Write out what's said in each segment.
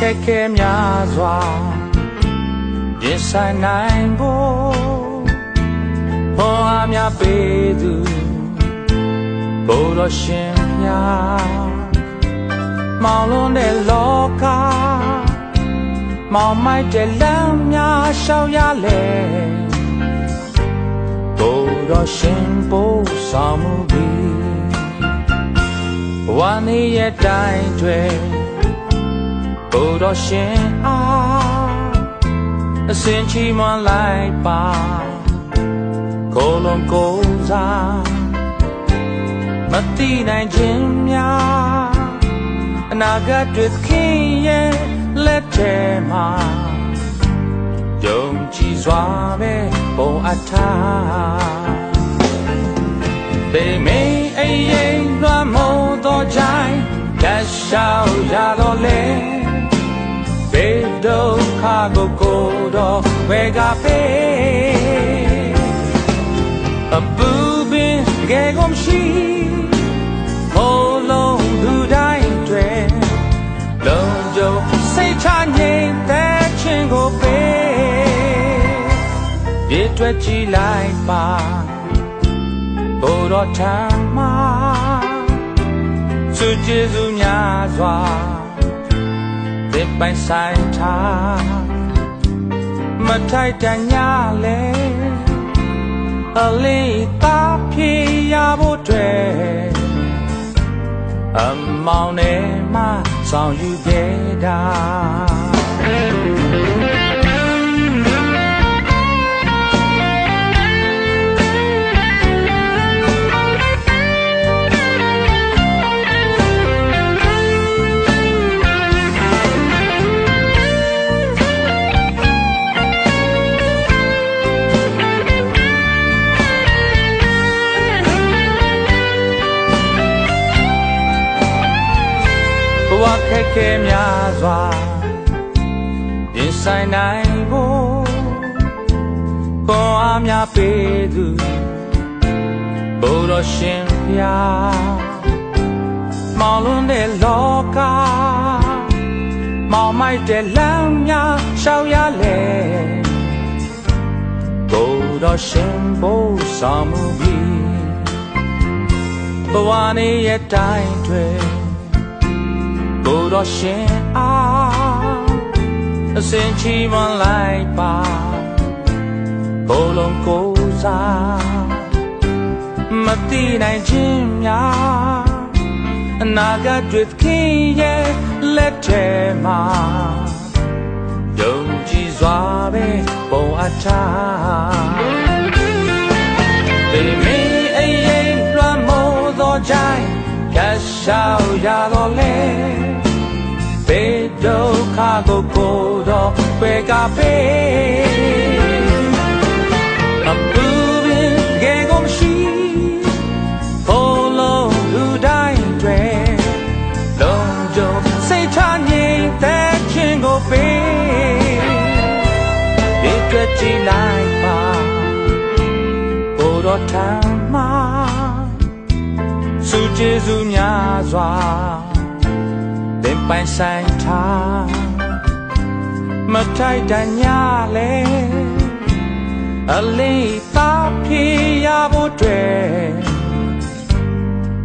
ခက်ခဲများစွာရင်ဆိုင်နိုင်ဖို့ဘောအားများပေးသူဘုရားရှင်များမောင်လွန်တဲ့လောကမောင်မိုက်တဲ့လမ်းများရှောက်ရလဲဘုရားရှင်ပို့ဆောင်မှုပြီးဝမ်းနေရဲ့တိုင်းတွေ ဘုရားရှင်အားအစင်ချီမွန်လိုက်ပါကိုလုံးကိုစားမတိနိုင်ခြင်းများအနာဂတ်တွေခင်ရဲ့လက်ထဲမှာယုံကြည်စွာပဲပုံအပ်ထားပေမေးအိမ်ရင်လွှမ်းမိုးသောကြိုင်ကရှောက်ရတော့လေဘေဒု က္ခကိုကိုတော့ဝေကပေအပူပင်ငယ်ကုန်ရှိဟိုလုံးသူတိုင်းတွေလုံးကြုံစိတ်ချငြိမ်သက်ခြင်းကိုပေးပြည့်တွက်ကြည့်လိုက်ပါဘိုးတော်ထမ်းမှာသူကျေးဇူးများစွာသင်ပိုင်ဆိုင်ထား မထိုက်တန်ညာလဲအလေးတာဖြေရဖို့တွေ့အမောင်နဲ့မှဆောင်ယူခဲ့တာ ခက်ခဲများစွာရင်ဆိုင်နိုင်ဖို့ခွန်အားများပေးသူဘုရားရှင်ဖျားမောင်လွန်းတဲ့လောကမောင်မိုက်တဲ့လမ်းများရှောက်ရလေဘုရားရှင်ဘုဆောင်မှုပြီးဘဝနေရဲ့တိုင်းတွေ ဘုရားရှင်အားအစင်ချီမွန်လိုက်ပါဘုလုံးကိုစားမတိနိုင်ခြင်းများအနာဂတ်တွေခင်ရဲ့လက်ထဲမှာယုံကြည်စွာပဲပုံအပ်ထားပေမီအိမ်ရင်လွှမ်းမိုးသောကြိုင်ကရှောက်ရတော့လေဘေ ဒုက္ခကိုကိုတော့ပဲကပေအပူပင်ငယ်ကုန်ရှိဘုံလုံးလူတိုင်းတွေလုံးကြုံစိတ်ချငြိမ်သက်ခြင်းကိုပေးဒီကကြည့်လိုက်ပါဘုရားထမ်းမှာစုကျေစုများစွာသင် ပိုင်ဆိုင်ထားမထိုက်တန်ညာလေအလေးသာဖြေရဖို့တွေ့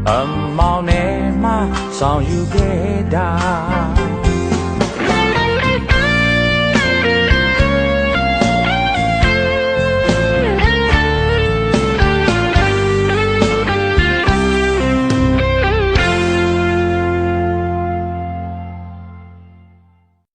အမောင်နဲ့မှဆောင်ယူခဲ့တာ